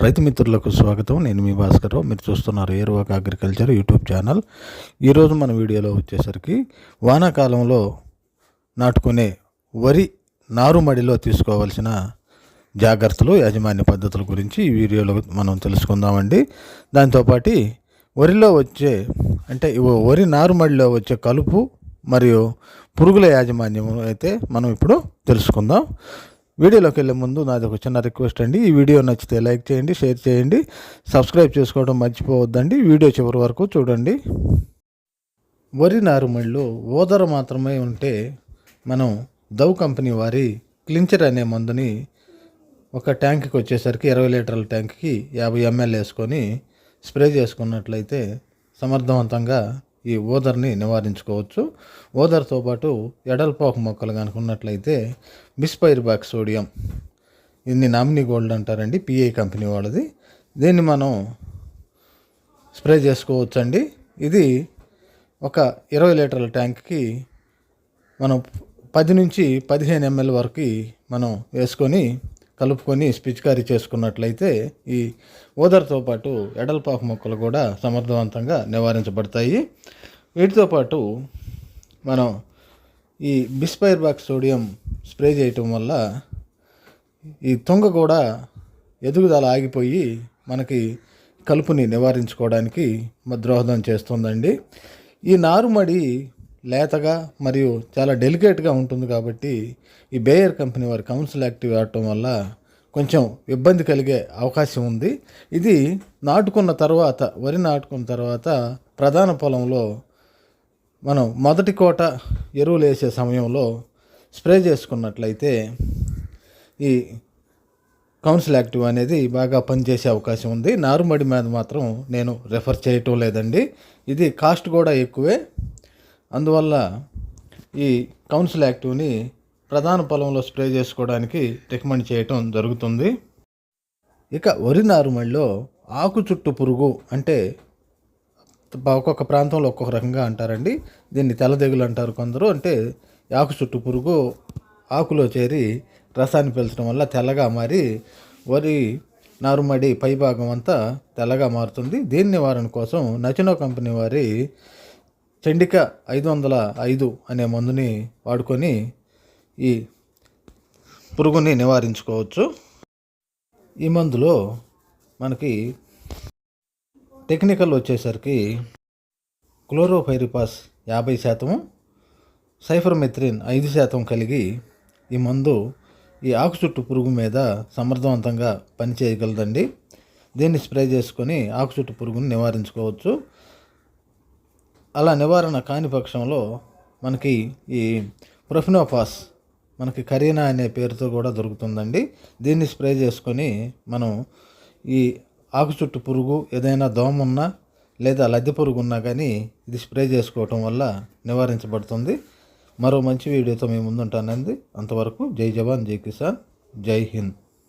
రైతు మిత్రులకు స్వాగతం. నేను మీ భాస్కర్ మీరు చూస్తున్నారు ఏరువాక అగ్రికల్చర్ యూట్యూబ్ ఛానల్. ఈరోజు మన వీడియోలో వచ్చేసరికి వానాకాలంలో నాటుకునే వరి నారుమడిలో తీసుకోవాల్సిన జాగ్రత్తలు యాజమాన్య పద్ధతుల గురించి ఈ వీడియోలో మనం తెలుసుకుందామండి. దాంతోపాటు వరిలో వచ్చే అంటే వరి నారుమడిలో వచ్చే కలుపు మరియు పురుగుల యాజమాన్యం అయితే మనం ఇప్పుడు తెలుసుకుందాం. వీడియోలోకి వెళ్ళే ముందు నాది ఒక చిన్న రిక్వెస్ట్ అండి. ఈ వీడియో నచ్చితే లైక్ చేయండి షేర్ చేయండి. సబ్స్క్రైబ్ చేసుకోవడం మర్చిపోవద్దండి. వీడియో చివరి వరకు చూడండి. వరి నారుమడిలో ఓదర మాత్రమే ఉంటే మనం దవ్ కంపెనీ వారి క్లించర్ అనే మందుని ఒక ట్యాంక్కి వచ్చేసరికి ఇరవై లీటర్ల ట్యాంక్కి యాభై ఎంఎల్ వేసుకొని స్ప్రే చేసుకున్నట్లయితే సమర్థవంతంగా ఈ ఓదర్ని నివారించుకోవచ్చు. ఓదర్తో పాటు ఎడల్పోక మొక్కలు కనుక ఉన్నట్లయితే బిస్పైర్ బాక్ సోడియం. ఇది నామినీ గోల్డ్ అంటారండి పిఐ కంపెనీ వాళ్ళది. దీన్ని మనం స్ప్రే చేసుకోవచ్చండి. ఇది ఒక ఇరవై లీటర్ల ట్యాంక్కి మనం పది నుంచి పదిహేను ఎంఎల్ వరకు మనం వేసుకొని కలుపుకొని పిచికారీ చేసుకున్నట్లయితే ఈ ఓదర్తో పాటు ఎడల్పాకు మొక్కలు కూడా సమర్థవంతంగా నివారించబడతాయి. వీటితో పాటు మనం ఈ బిస్పైర్ బాక్ సోడియం స్ప్రే చేయటం వల్ల ఈ తుంగ కూడా ఎదుగుదల ఆగిపోయి మనకి కలుపుని నివారించుకోవడానికి మ- దోహదం చేస్తుందండి. ఈ నారుమడి లేతగా మరియు చాలా డెలికేట్గా ఉంటుంది కాబట్టి ఈ బేయర్ కంపెనీ వారి కౌన్సిల్ యాక్టివ్ ఆడటం వల్ల కొంచెం ఇబ్బంది కలిగే అవకాశం ఉంది. ఇది నాటుకున్న తర్వాత వరి నాటుకున్న తర్వాత ప్రధాన పొలంలో మనం మొదటి కోట ఎరువులు వేసే సమయంలో స్ప్రే చేసుకున్నట్లయితే ఈ కౌన్సిల్ యాక్టివ్ అనేది బాగా పనిచేసే అవకాశం ఉంది. నారుమడి మీద మాత్రం నేను రెఫర్ చేయటం లేదండి. ఇది కాస్ట్ కూడా ఎక్కువే. అందువల్ల ఈ కౌన్సిల్ యాక్టివ్ని ప్రధాన పొలంలో స్ప్రే చేసుకోవడానికి రికమెండ్ చేయటం జరుగుతుంది. ఇక వరి నారుమడిలో ఆకు చుట్టు పురుగు అంటే ఒక్కొక్క ప్రాంతంలో ఒక్కొక్క రకంగా అంటారండి. దీన్ని తెల్లదెగులు అంటారు కొందరు. అంటే ఆకు చుట్టు పురుగు ఆకులో చేరి రసాన్ని పీల్చడం వల్ల తెల్లగా మారి వరి నారుమడి పైభాగం అంతా తెల్లగా మారుతుంది. దీని నివారణ కోసం నచినో కంపెనీ వారి చండిక ఐదు వందల ఐదు అనే మందుని వాడుకొని ఈ పురుగుని నివారించుకోవచ్చు. ఈ మందులో మనకి టెక్నికల్ వచ్చేసరికి క్లోరోఫైరిపాస్ యాభై శాతము సైఫర్మెత్రిన్ ఐదు శాతం కలిగి ఈ మందు ఈ ఆకు చుట్టు పురుగు మీద సమర్థవంతంగా పనిచేయగలదండి. దీన్ని స్ప్రే చేసుకొని ఆకు చుట్టు పురుగుని నివారించుకోవచ్చు. అలా నివారణ కాని పక్షంలో మనకి ఈ ప్రొఫినోఫాస్ మనకి కరీనా అనే పేరుతో కూడా దొరుకుతుందండి. దీన్ని స్ప్రే చేసుకొని మనం ఈ ఆకు చుట్టు పురుగు ఏదైనా దోమ ఉన్నా లేదా లద్దె పురుగు ఉన్నా కానీ ఇది స్ప్రే చేసుకోవటం వల్ల నివారించబడుతుంది. మరో మంచి వీడియోతో మేము ముందుంటానండి. అంతవరకు జై జవాన్ జై కిసాన్ జై హింద్.